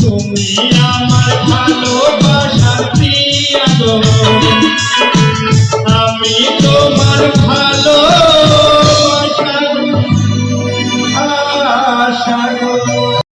তুমি আমার ভালোবাসা প্রিয়া।